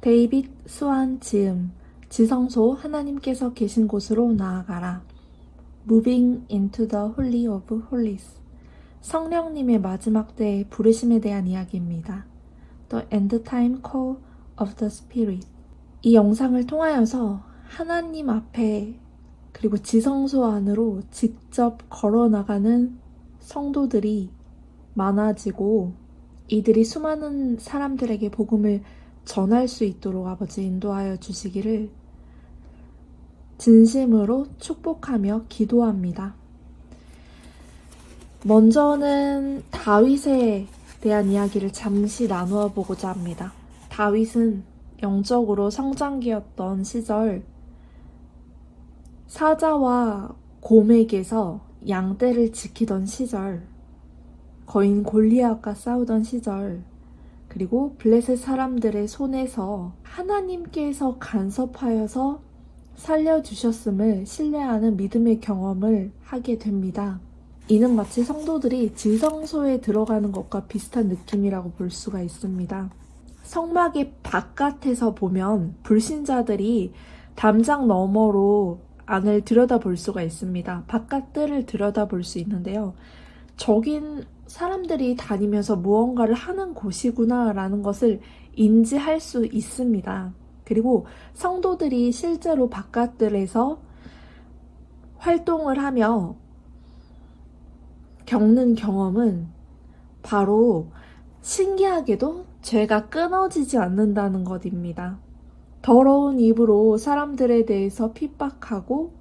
데이빗 수완 지음 지성소 하나님께서 계신 곳으로 나아가라. Moving into the Holy of Holies 성령님의 마지막 때의 부르심에 대한 이야기입니다. The End Time Call of the Spirit 이 영상을 통하여서 하나님 앞에 그리고 지성소 안으로 직접 걸어 나가는 성도들이 많아지고 이들이 수많은 사람들에게 복음을 전할 수 있도록 아버지 인도하여 주시기를 진심으로 축복하며 기도합니다. 먼저는 다윗에 대한 이야기를 잠시 나누어 보고자 합니다. 다윗은 영적으로 성장기였던 시절 사자와 곰에게서 양떼를 지키던 시절 거인 골리앗과 싸우던 시절 그리고 블레셋 사람들의 손에서 하나님께서 간섭하여서 살려주셨음을 신뢰하는 믿음의 경험을 하게 됩니다. 이는 마치 성도들이 지성소에 들어가는 것과 비슷한 느낌이라고 볼 수가 있습니다. 성막의 바깥에서 보면 불신자들이 담장 너머로 안을 들여다 볼 수가 있습니다. 바깥들을 들여다 볼 수 있는데요. 저긴 사람들이 다니면서 무언가를 하는 곳이구나라는 것을 인지할 수 있습니다. 그리고 성도들이 실제로 바깥들에서 활동을 하며 겪는 경험은 바로 신기하게도 죄가 끊어지지 않는다는 것입니다. 더러운 입으로 사람들에 대해서 핍박하고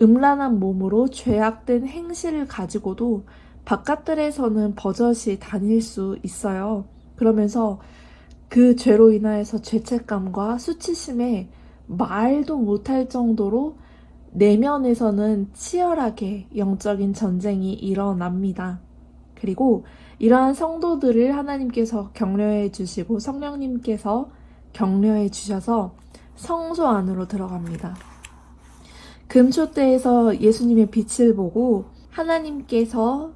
음란한 몸으로 죄악된 행실을 가지고도 바깥들에서는 버젓이 다닐 수 있어요. 그러면서 그 죄로 인하여서 죄책감과 수치심에 말도 못할 정도로 내면에서는 치열하게 영적인 전쟁이 일어납니다. 그리고 이러한 성도들을 하나님께서 격려해 주시고 성령님께서 격려해 주셔서 성소 안으로 들어갑니다. 금초대에서 예수님의 빛을 보고 하나님께서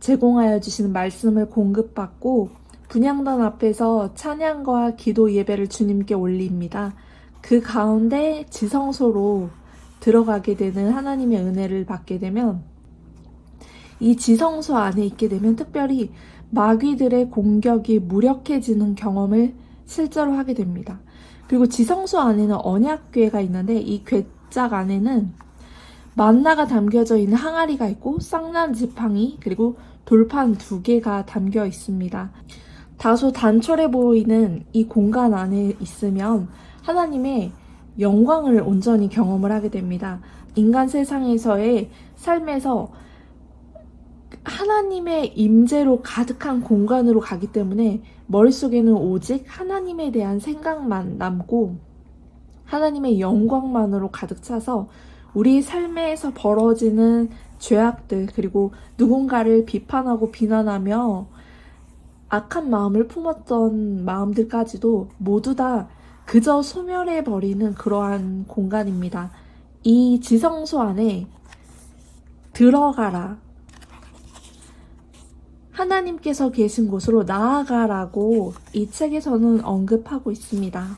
제공하여 주시는 말씀을 공급받고 분양단 앞에서 찬양과 기도 예배를 주님께 올립니다. 그 가운데 지성소로 들어가게 되는 하나님의 은혜를 받게 되면 이 지성소 안에 있게 되면 특별히 마귀들의 공격이 무력해지는 경험을 실제로 하게 됩니다. 그리고 지성소 안에는 언약궤가 있는데 이 궤짝 안에는 만나가 담겨져 있는 항아리가 있고 쌍난 지팡이 그리고 돌판 두 개가 담겨 있습니다. 다소 단촐해 보이는 이 공간 안에 있으면 하나님의 영광을 온전히 경험을 하게 됩니다. 인간 세상에서의 삶에서 하나님의 임재로 가득한 공간으로 가기 때문에 머릿속에는 오직 하나님에 대한 생각만 남고 하나님의 영광만으로 가득 차서 우리 삶에서 벌어지는 죄악들 그리고 누군가를 비판하고 비난하며 악한 마음을 품었던 마음들까지도 모두 다 그저 소멸해 버리는 그러한 공간입니다. 이 지성소 안에 들어가라. 하나님께서 계신 곳으로 나아가라고 이 책에서는 언급하고 있습니다.